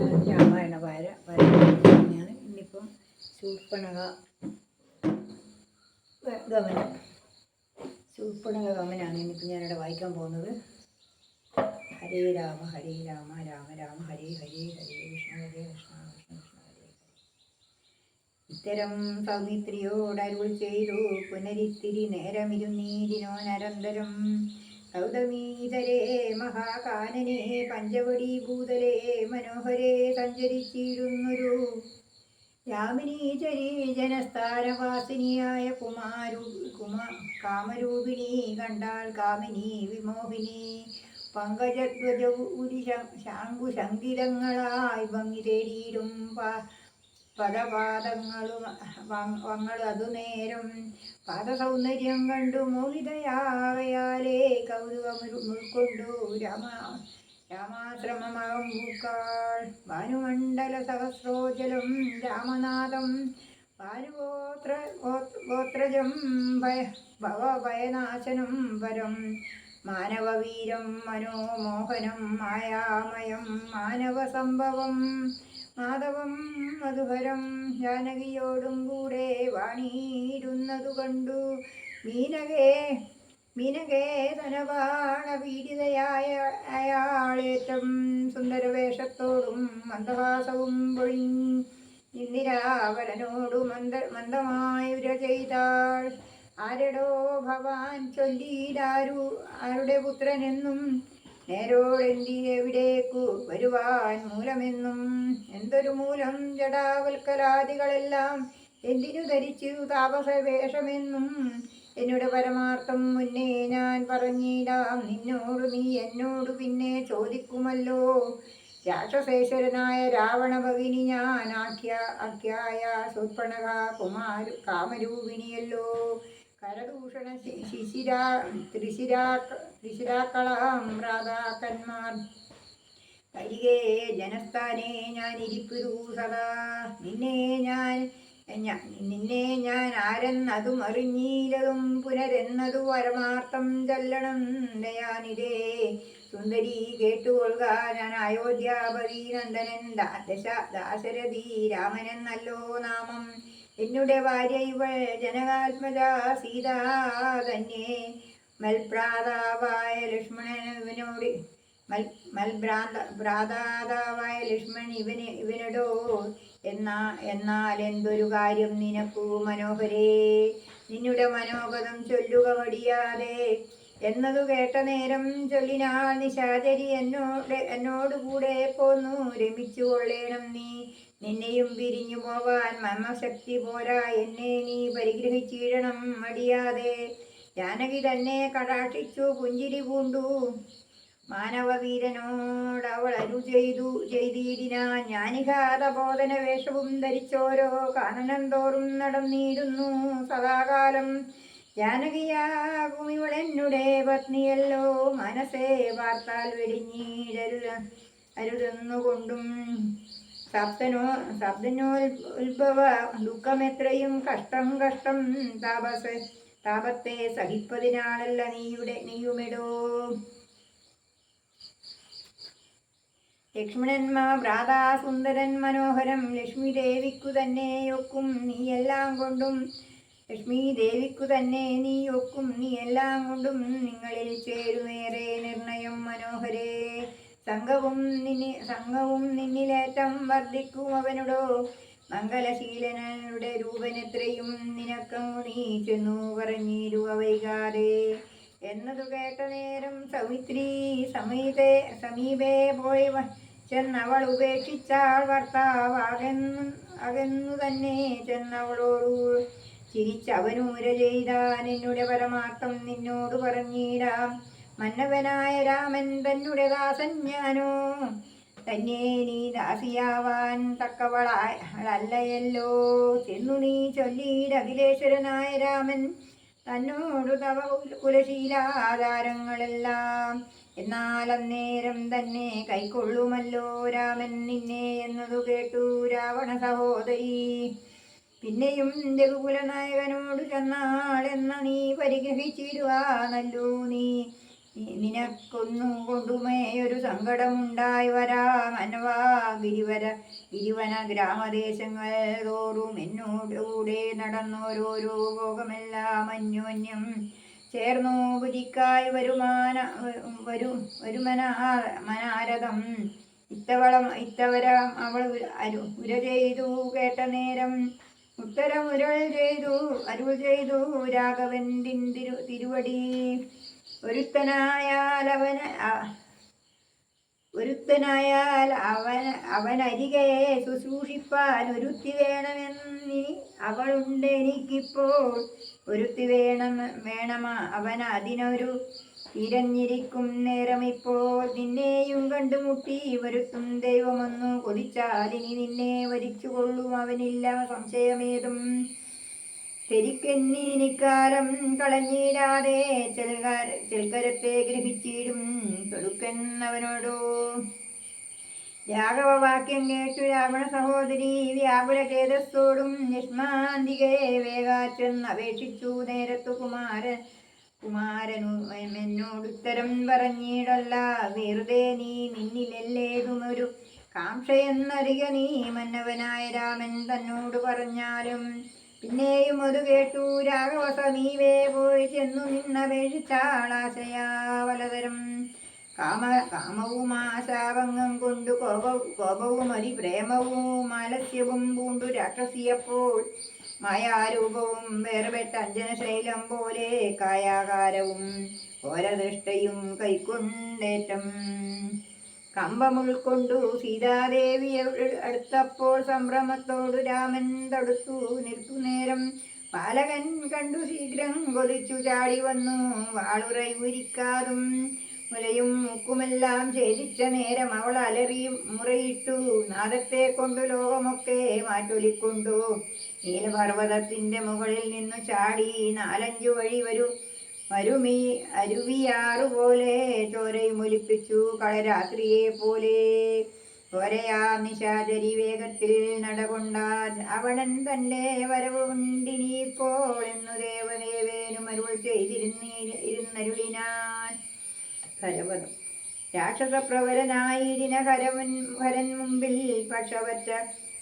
രാമായണ വാര വാരാണ് ഇന്നിപ്പം ശൂർപ്പണക ഗമനം ശൂർപ്പണക ഗമനാണ് ഇന്നിപ്പം ഞാനിവിടെ വായിക്കാൻ പോകുന്നത്. ഹരേ രാമ ഹരേ രാമ രാമ രാമ ഹരേ ഹരേ ഹരേ കൃഷ്ണ ഹരേ കൃഷ്ണ കൃഷ്ണ കൃഷ്ണ ഹരേ ഇത്തരം സൗമിത്രിയോടരുൾ ചെയ്തു പുനരിത്തിരി നേരമിരുന്നീരിനോ നരന്തരം ഗൗതമീതരേ മഹാകാനനെ പഞ്ചവടി ഭൂതലേ മനോഹരേ സഞ്ചരിച്ചിരുന്നൊരു രാമിനീചരി ജനസ്ഥാനവാസിനിയായ കുമാരു കുമാ കാമരൂപിണി കണ്ടാൽ കാമിനി വിമോഹിനി. പങ്കജധ്വജ പങ്കജധ്വജപുരി ശാങ്കുശങ്കിതങ്ങളായി ഭംഗി തേടിയിടും പദപാദങ്ങളും വങ്ങൾ അതു നേരം പാദസൗന്ദര്യം കണ്ടു മോഹിതയാകയാലേ കൗതുകം ഉൾക്കൊണ്ടു രാമ രാമാശ്രമമകം പൂക്കാൾ ഭാനുമണ്ഡല സഹസ്രോജലം രാമനാഥം ഭാനുഗോത്ര ഗോത്ര- ഗോത്രജം ഭയ ഭവഭയനാശനം പരം മാനവവീരം മനോമോഹനം മായാമയം മാനവസംഭവം മാധവം മധുഹരം ജാനകിയോടും കൂടെ വാണിയിടുന്നതു കണ്ടു. മീനകേ മീനകേ ധനവാണ പീഡിതയായ അയാളേറ്റം സുന്ദരവേഷത്തോടും മന്ദഹാസവും പൊഴിഞ്ഞിരാവരനോടു മന്ദ മന്ദമായി ചെയ്താൾ. ആരടോ ഭവാൻ ചൊല്ലിയിലാരു ആരുടെ പുത്രനെന്നും നേരോടെന്തി എവിടേക്കു വരുവാൻ മൂലമെന്നും എന്തൊരു മൂലം ജടാവൽക്കലാദികളെല്ലാം എന്തിനു ധരിച്ചു താപസവേഷമെന്നും എന്നോട് പരമാർത്ഥം മുന്നേ ഞാൻ പറഞ്ഞിടാം. നിന്നോട് നീ എന്നോട് പിന്നെ ചോദിക്കുമല്ലോ. രാക്ഷസേശ്വരനായ രാവണ ഭഗിനി ഞാൻ ആഖ്യ അഖ്യായ സുർപ്പണക കുമാരു കാമരൂപിണിയല്ലോ. കരദൂഷണ ശിശിരാ ത്രിശിരാ ത്രിശിരാക്കളാം രാധാക്കന്മാർ. കരികേ ജനസ്ഥാനെ ഞാൻ ഇരിപ്പിരു സദാ. നിന്നെ ഞാൻ നിന്നെ ഞാൻ ആരെന്നതും അറിഞ്ഞീലതും പുനരെന്നതു പരമാർത്ഥം ചൊല്ലണം. ദയാനിതേ സുന്ദരി കേട്ടുകൊള്ളുക. ഞാൻ അയോധ്യാപതി നന്ദനൻ ദശ ദാശരഥി രാമനെന്നല്ലോ നാമം. എന്നുടെ ഭാര്യ ഇവൾ ജനകാത്മജ സീതാ തന്നെ. മൽപ്രാതാവായ ലക്ഷ്മണൻ ഇവനോട് മൽ മൽഭ്രാന്ത ഭ്രാതാതാവായ ലക്ഷ്മൺ ഇവന് ഇവനടോ എന്നാ എന്നാൽ എന്തൊരു കാര്യം നിനക്കു മനോഹരേ? നിന്നുടെ മനോഗതം ചൊല്ലുക വടിയാതെ എന്നതു കേട്ട നേരം ചൊല്ലിനാൾ നിശാചരി എന്നോട് എന്നോട് കൂടെ പോന്നു. രമിച്ചു കൊള്ളേണം നീ. നിന്നെയും പിരിഞ്ഞു പോവാൻ മമശക്തി പോരാ. എന്നെ നീ പരിഗ്രഹിച്ചിടണം മടിയാതെ. ജാനകി തന്നെ കടാക്ഷിച്ചു പുഞ്ചിരി പൂണ്ടു. മാനവവീരനോട് അവൾ അരു ചെയ്തു ചെയ്തിടിനാൻ ജ്ഞാനിഘാത ബോധന വേഷവും ധരിച്ചോരോ കാനനം തോറും നടന്നിരുന്നു സദാകാലം ജാനകിയാകും ഇവളെന്നുടെ പത്നിയല്ലോ. മനസ്സേ വാർത്താൽ വെടിഞ്ഞീടരുത അരുതെന്നുകൊണ്ടും സപ്തനോ സപ്തനോത്ഭവ ദുഃഖമെത്രയും കഷ്ടം കഷ്ടം താപസ താപത്തെ സഹിപ്പതിനാളല്ല നീയുടെ നീയുമിടോ. ലക്ഷ്മണന്മാ ഭ്രാതാ സുന്ദരൻ മനോഹരം ലക്ഷ്മി ദേവിക്കു തന്നെ ഒക്കും നീ എല്ലാം കൊണ്ടും ലക്ഷ്മി ദേവിക്കു തന്നെ നീ ഒക്കും നീ എല്ലാം കൊണ്ടും നിങ്ങളിൽ ചേരുമേറെ നിർണയം മനോഹരേ. സംഘവും നിന്നി സംഘവും നിന്നിലേറ്റം വർദ്ധിക്കും അവനുടോ. മംഗലശീലനുടെ രൂപനെത്രയും നിനക്കങ്ങു നീ ചെന്നു പറഞ്ഞിരുക വൈകാതെ എന്നതു കേട്ട നേരം സൗമിത്രി സമീപേ സമീപേ പോയി ചെന്നവൾ ഉപേക്ഷിച്ചാൾ ഭർത്താവ് അകന്നു അകന്നു തന്നെ ചെന്നവളോടു ചിരിച്ചവനൂര ചെയ്താൻ എന്നുടെ പരമാർത്ഥം നിന്നോട് പറഞ്ഞിടാം. മന്നവനായ രാമൻ തന്നുടെ ദാസൻ ഞാനോ തന്നെ നീ ദാസിയാവാൻ തക്കവളല്ലയല്ലോ ചെന്നു നീ ചൊല്ലിയിട അഖിലേശ്വരനായ രാമൻ. തന്നോടു തവ കുലശീലാധാരങ്ങളെല്ലാം. എന്നാൽ അന്നേരം തന്നെ കൈക്കൊള്ളുമല്ലോ രാമൻ നിന്നെ എന്നതു കേട്ടു രാവണ സഹോദരി. പിന്നെയും രഘുകുലനായകനോട് ചെന്നാളെന്ന നീ പരിഗ്രഹിച്ചിടുവാനല്ലോ നി- നിനക്കൊന്നു കൊണ്ടുമേ ഒരു സങ്കടമുണ്ടായി വരാ മനവാ ഗിരിവര ഗിരിവന ഗ്രാമദേശങ്ങൾ തോറും എന്നോടുകൂടെ നടന്നോരോരോ ഭോഗമെല്ലാം അന്യോന്യം ചേർന്നു. പുതിക്കായി വരുമാന വരും വരുമനാ മനാരഥം. ഇത്തവളം ഇത്തവരം അവൾ ഉര- ചെയ്തു കേട്ട നേരം ഉത്തരം ഉരൾ ചെയ്തു അരുൾ ചെയ്തു രാഘവൻ തിരു തിരുവടി. ഒരുത്തനായാൽ അവന് ഒരുത്തനായാൽ അവൻ അവനരികെ ശുശ്രൂഷിപ്പാൻ ഒരുത്തി വേണമെന്നി അവളുണ്ട് എനിക്കിപ്പോൾ. ഒരുത്തി വേണം വേണമാ അവൻ അതിനൊരു തിരഞ്ഞിരിക്കും നേരം ഇപ്പോൾ നിന്നെയും കണ്ടുമുട്ടി വരുത്തും ദൈവമൊന്നു കൊതിച്ചാൽ ഇനി നിന്നെ വരിച്ചുകൊള്ളും. അവനില്ല സംശയമേതും. ശരിക്കെന്നിനിക്കാലം കളഞ്ഞിടാതെ ചെൽകരത്തെ ഗ്രഹിച്ചിടും തൊടുക്കെന്നവനോടോ. അവനോടോ രാഘവ വാക്യം കേട്ടു രാവണ സഹോദരി വ്യാകുല ചേതസ്സോടും നിഷ്മാന്തികെ വേഗാച്ചെന്ന് അപേക്ഷിച്ചു നേരത്തു കുമാരൻ കുമാരനു എന്നോടുത്തരം പറഞ്ഞിടല്ല. വെറുതെ നീ നിന്നിലെല്ലേതുമൊരു കാംക്ഷയെന്നറിയ നീ മന്നവനായ രാമൻ തന്നോട് പറഞ്ഞാലും പിന്നെയും ഒരു കേട്ടു രാഘവ സമീപേ പോയി ചെന്നു നിന്നപേക്ഷിച്ചാളാശയാവലതരം കാമ കാമവും ആശാഭംഗം കൊണ്ടു കോപ കോപവും അതിപ്രേമവും ആലസ്യവും പൂണ്ടു രാക്ഷസിയപ്പോൾ. മായാരൂപവും വേർപെട്ട അഞ്ജനശൈലം പോലെ കായാകാരവും ഓരദൃഷ്ടയും കൈക്കൊണ്ടേറ്റം. കമ്പം ഉൾക്കൊണ്ടു സീതാദേവി അടുത്തപ്പോൾ സംഭ്രമത്തോടു രാമൻ തടുത്തു നിർത്തുനേരം പാലകൻ കണ്ടു ശീഘ്രം കൊതിച്ചു ചാടി വന്നു. വാളുറയുരിക്കാതും മുലയും മൂക്കുമെല്ലാം ഛേദിച്ച നേരം അവൾ അലറി മുറയിട്ടു. നാദത്തെ കൊണ്ടു ലോകമൊക്കെ മാറ്റൊലിക്കൊണ്ടു. നീലപർവതത്തിന്റെ മുകളിൽ നിന്നു ചാടി നാലഞ്ചു വഴി വരൂ. മരുമി അരുവിയാറു പോലെ ചോരയും ഒലിപ്പിച്ചു കളരാത്രിയെ പോലെ. ചോരയാ നിശാചരി വേഗത്തിൽ നടകൊണ്ടാൻ അവണൻ തന്റെ വരവ് ഉണ്ടിനിപ്പോൾ എന്നു ദേവദേവേനും അരുൾ ചെയ്തിരുന്നി ഇരുന്നരുളിനാൻ. ഹരവതം രാക്ഷസപ്രവരനായിരിന ഹരവൻ ഹരൻ മുമ്പിൽ പക്ഷവറ്റ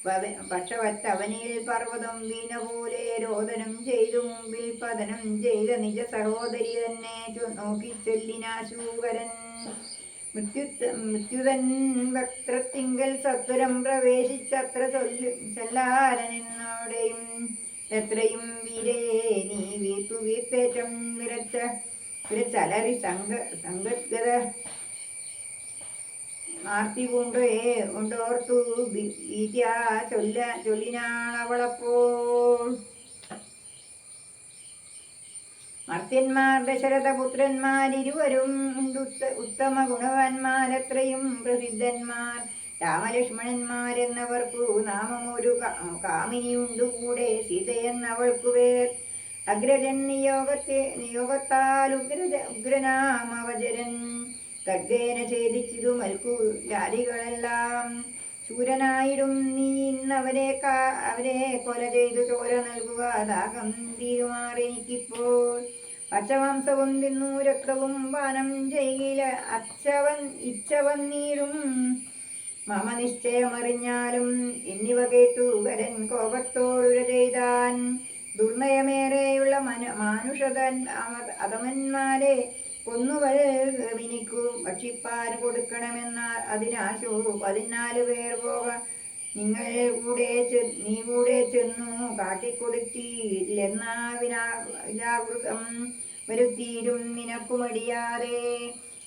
വവ- പക്ഷവറ്റവനിൽ പർവതം വീണ പോലെ രോദനം ചെയ്തു മുമ്പിൽ പതനം ചെയ്ത നിജ സഹോദരി തന്നെ നോക്കി ചൊല്ലിനാശൂകരൻ മൃത്യു മൃത്യുതൻ വക്രത്തിങ്കൽ സത്വരം പ്രവേശിച്ചത്ര ചൊല്ലു ചൊല്ലാരനെന്നോടെയും എത്രയും വീരേ നീ വീർത്തു വീർത്തേറ്റം വിരച്ച വിരച്ചലറി സംഘ സംഗദ്ഗത ആർത്തി പൂണ്ടേ ഉണ്ടോർത്തു? ചൊല്ല ചൊല്ലിനാണവളപ്പോൾ മർത്യന്മാർ ദശരഥപുത്രന്മാരിരുവരും ഉത്തമ ഗുണവാന്മാരത്രയും പ്രസിദ്ധന്മാർ. രാമലക്ഷ്മണന്മാരെന്നവർക്കു നാമമൊരു കാമിനിയുണ്ടു കൂടെ സീതയെന്നവൾക്കു പേർ. അഗ്രജൻ നിയോഗത്തെ നിയോഗത്താൽ ഉഗ്രജ ഉഗ്രനാമവചരൻ. ഖഡ്ഗേന ഛേദിച്ചിതു മൽക്കു ജാതികളെല്ലാം ശൂരനായിടും നീ ഇന്നവരെ കാ അവരെ കൊല ചെയ്തു ചോര നൽകുക. ദാഹം തീരുമാറെനിക്കിപ്പോൾ പച്ചമാംസവും തിന്നു രക്തവും പാനം ചെയ്യില അച്ചവൻ ഇച്ചവൻ നീരും മമ നിശ്ചയമറിഞ്ഞാലും എന്നിവ കേട്ടു വരൻ കോപത്തോടുര ചെയ്താൻ. ദുർനയമേറെയുള്ള മനു മാനുഷതൻ അതമന്മാരെ കൊന്നുവൽ വിനിക്കു. ഭക്ഷിപ്പാൻ കൊടുക്കണമെന്ന അതിനാശു? പതിനാല് പേർ പോക. നിങ്ങളെ കൂടെ നീ കൂടെ ചെന്നു കാട്ടിക്കൊടുത്തില്ലെന്നാ വരുത്തിയിരും നിനക്കു മടിയാതെ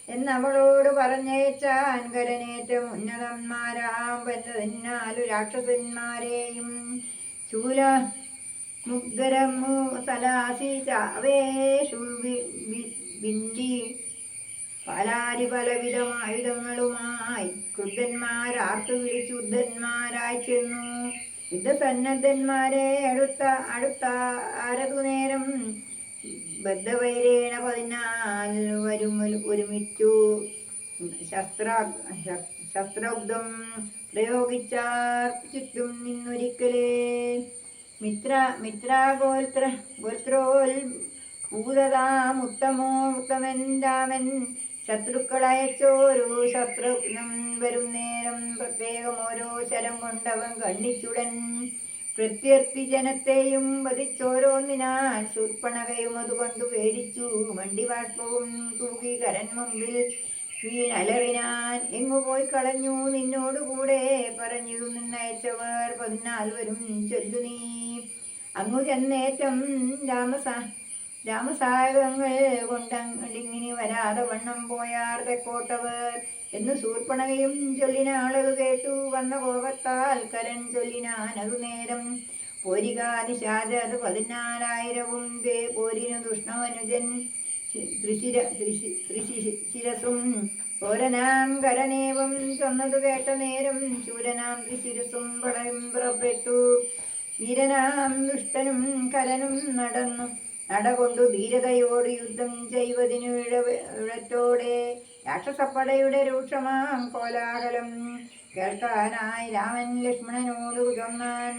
എന്നവളോട് പറഞ്ഞയച്ചാൻ കരനേറ്റം ഉന്നതന്മാരാം വന്നതിനാലു രാക്ഷസന്മാരെയും ശൂല മുഗ്ഗരമു സലാസി ചാവേഷു വി- വി- വിണ്ടി പലാരി പലവിധം ആയുധങ്ങളുമായി ക്രുദ്ധന്മാർ ആർത്തു വിളിച്ചു ഉദ്ധന്മാരായി ചെന്നു. യുദ്ധസന്നദ്ധന്മാരെ അടുത്ത അടുത്ത അരതു നേരം ബദ്ധവൈരേണ പതിനാൽ വരും ഒരുമിച്ചു ശസ്ത്ര ശസ്ത്രബ്ദം പ്രയോഗിച്ചാർ ചുറ്റും നിന്നൊരിക്കലേ. മിത്ര മിത്രാഗോത്ര ഗോത്രോൽ ഭൂതതാം ഉത്തമോ ഉത്തമൻ രാമൻ ശത്രുക്കളയച്ചോരോ ശത്രുഘ്നം വരും നേരം പ്രത്യേകം ഓരോ ശരം കൊണ്ടവൻ കണ്ണിച്ചുടൻ. പ്രത്യർത്ഥി ജനത്തെയും വധിച്ചോരോന്നിനാൽ ശൂർപ്പണകയും അതുകൊണ്ട് പേടിച്ചു. മണ്ടിവാഷ്പവും തൂകി കരൻ മുമ്പിൽ വീണലറിനാൻ എങ്ങു പോയി കളഞ്ഞു? നിന്നോടുകൂടെ പറഞ്ഞു നിന്നയച്ചവർ പതിനാൽവരും ചൊല്ലു നീ അങ്ങു ചെന്നേറ്റം രാമസ രാമസായകങ്ങൾ കൊണ്ടങ്ങിങ്ങനെ വരാതെ വണ്ണം പോയാർ തെക്കോട്ടവർ എന്ന് സൂർപ്പണകയും ചൊല്ലിനാളത് കേട്ടു വന്ന കോപത്താൽ കരൻ ചൊല്ലിനാൻ അതു നേരം. പോരികാതിശാരത് പതിനാലായിരവും പേ പോരിനു ദുഷ്ണമനുജൻ ശിരസും ഓരനാം കരനേവം ചൊന്നതു കേട്ട നേരം ശൂരനാം ത്രിശിരസും വളയും പുറപ്പെട്ടു. വീരനാം ദുഷ്ടനും കരനും നടന്നു. നടകൊണ്ടു ധീരതയോട് യുദ്ധം ചെയ്വതിനു ഇഴത്തോടെ രാക്ഷസപ്പടയുടെ രൂക്ഷമാം കോലാഹലം. കേൾക്കാനായി രാമൻ ലക്ഷ്മണനോട് ചൊന്നാൻ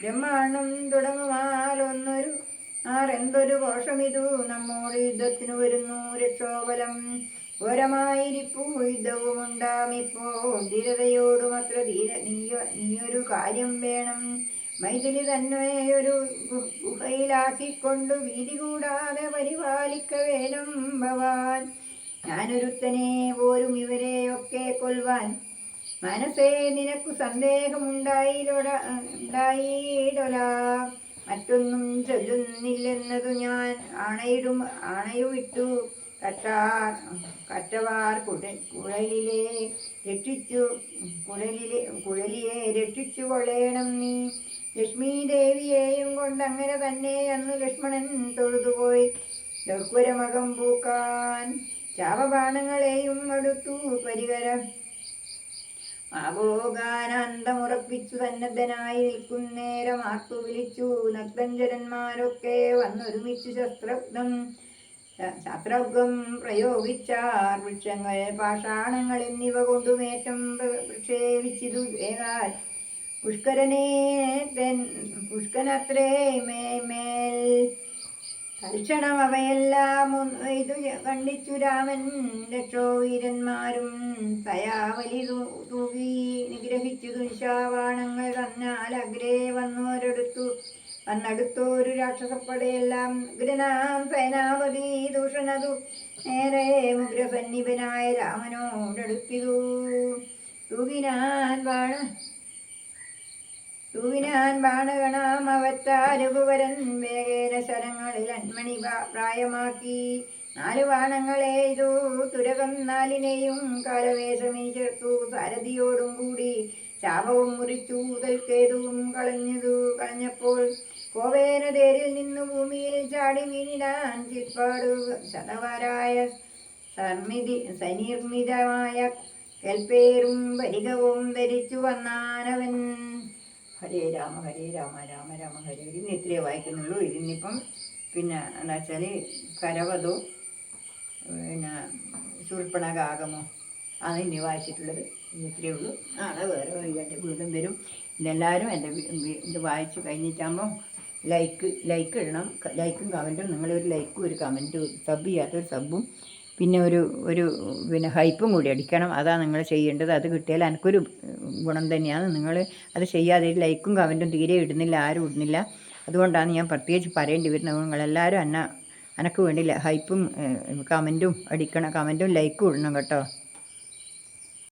ബ്രഹ്മാണ്ഡം തുടങ്ങുമാലൊന്നൊരു ആരെന്തൊരു കോഷമിതു നമ്മോട് യുദ്ധത്തിനു വരുന്നു രക്ഷോബലം. ഘോരമായിരിപ്പൂ യുദ്ധവുമുണ്ടാമിപ്പോൾ. ധീരതയോടുമത്ര ധീര നീയോ നീയൊരു കാര്യം വേണം. മൈഥിലി തന്നെ ഒരു ഗുഹയിലാക്കിക്കൊണ്ട് വീതി കൂടാതെ പരിപാലിക്ക വേണം ഭവാൻ. ഞാനൊരുത്തനെ പോലും ഇവരെയൊക്കെ കൊൽവാൻ. മനസ്സേ നിനക്കു സന്ദേഹമുണ്ടായിലൊട ഉണ്ടായിടൊല. മറ്റൊന്നും ചൊല്ലുന്നില്ലെന്നതു ഞാൻ ആണയിടും ആണയുവിട്ടു കറ്റാർ കറ്റവാർ കുട കുഴലിലെ രക്ഷിച്ചു കുഴലിലെ കുഴലിയെ രക്ഷിച്ചു കൊള്ളേണം നീ. ലക്ഷ്മി ദേവിയെയും കൊണ്ട് അങ്ങനെ തന്നെ അന്ന് ലക്ഷ്മണൻ തൊഴുതുപോയി. ലഘുരമകം പൂക്കാൻ ശാപബാണങ്ങളെയും അടുത്തു പരികരം. ആഭോഗാനന്ദമുറപ്പിച്ചു സന്നദ്ധനായി നിൽക്കുന്നേരം ആർത്തു വിളിച്ചു. നഗ്ധഞ്ചരന്മാരൊക്കെ വന്നൊരുമിച്ചു ശസ്ത്രബ്ദം ശാസ്ത്രബ്ദം പ്രയോഗിച്ചാർ. വൃക്ഷങ്ങൾ പാഷാണങ്ങൾ എന്നിവ കൊണ്ടുമേറ്റം പ്ര- പ്രക്ഷേപിച്ചിതു വേഗാൽ പുഷ്കരനെ തെൻ മേ മേൽ. തൽക്ഷണം അവയെല്ലാം ഇതു കണ്ടിച്ചു രാമൻ രക്ഷോ വീരന്മാരും തയാവലി തൂകി നിഗ്രഹിച്ചു ദുശാവാണങ്ങൾ തന്നാൽ അഗ്രേ വന്നോരെടുത്തു. വന്നടുത്തോരു രാക്ഷസപ്പടയെല്ലാം ഉഗ്രനാം സേനാപതി ദൂഷണതു. നേരെ മുഗ്രസന്നിപനായ രാമനോടടുത്തിതു. തൂകിനാൻ ബാണ തൂവിനാൻ ബാണഗണാം അവറ്റാരഘുവരൻ വേഗേന ശരങ്ങളിൽ അൺമണി പ്രാ- പ്രായമാക്കി. നാല് ബാണങ്ങളെ ഇതു തുരകം നാലിനെയും കാലവേശമീ ചേർത്തു. സാരഥിയോടും കൂടി ശാപവും മുറിച്ചു. തൽക്കേതുവും കളഞ്ഞതു. കളഞ്ഞപ്പോൾ കോവേന തേരിൽ നിന്നു ഭൂമിയിൽ ചാടി വീണിടാൻ ചിപ്പാടു ശതവരായ സർമിതി സനിർമിതമായ കൽപ്പേരും പരികവും ധരിച്ചു വന്നാനവൻ ഹരേ രാമ ഹരേ രാമ രാമ രാമ ഹരേ ഇന്ന് ഇത്രയേ വായിക്കുന്നുള്ളൂ. ഇതിന്നിപ്പം പിന്നെ എന്താ വെച്ചാൽ കരവതോ പിന്നെ ശൂർപ്പണകാകമോ ആണ് ഇനി വായിച്ചിട്ടുള്ളത്. ഇത്രയേ ഉള്ളൂ. നാളെ വേറെ എന്റെ വീണ്ടും വരും. ഇതെല്ലാവരും എന്റെ ഇത് വായിച്ച് കഴിഞ്ഞിട്ടാകുമ്പോൾ ലൈക്ക് ലൈക്ക് ഇടണം. ലൈക്കും കമന്റും. നിങ്ങളൊരു ലൈക്കും ഒരു കമന്റും സബ് ചെയ്യാത്തൊരു സബും പിന്നെ ഒരു ഒരു പിന്നെ ഹൈപ്പും കൂടി അടിക്കണം. അതാണ് നിങ്ങൾ ചെയ്യേണ്ടത്. അത് കിട്ടിയാൽ എനിക്കൊരു ഗുണം തന്നെയാണ്. നിങ്ങൾ അത് ചെയ്യാതെ ലൈക്കും കമന്റും തീരെ ഇടുന്നില്ല ആരും ഇടുന്നില്ല. അതുകൊണ്ടാണ് ഞാൻ പ്രത്യേകിച്ച് പറയേണ്ടി വരുന്നത്. നിങ്ങളെല്ലാവരും എന്നെ എനിക്ക് വേണ്ടിയില്ല. ഹൈപ്പും കമന്റും അടിക്കണം. കമന്റും ലൈക്കും ഇടണം കേട്ടോ.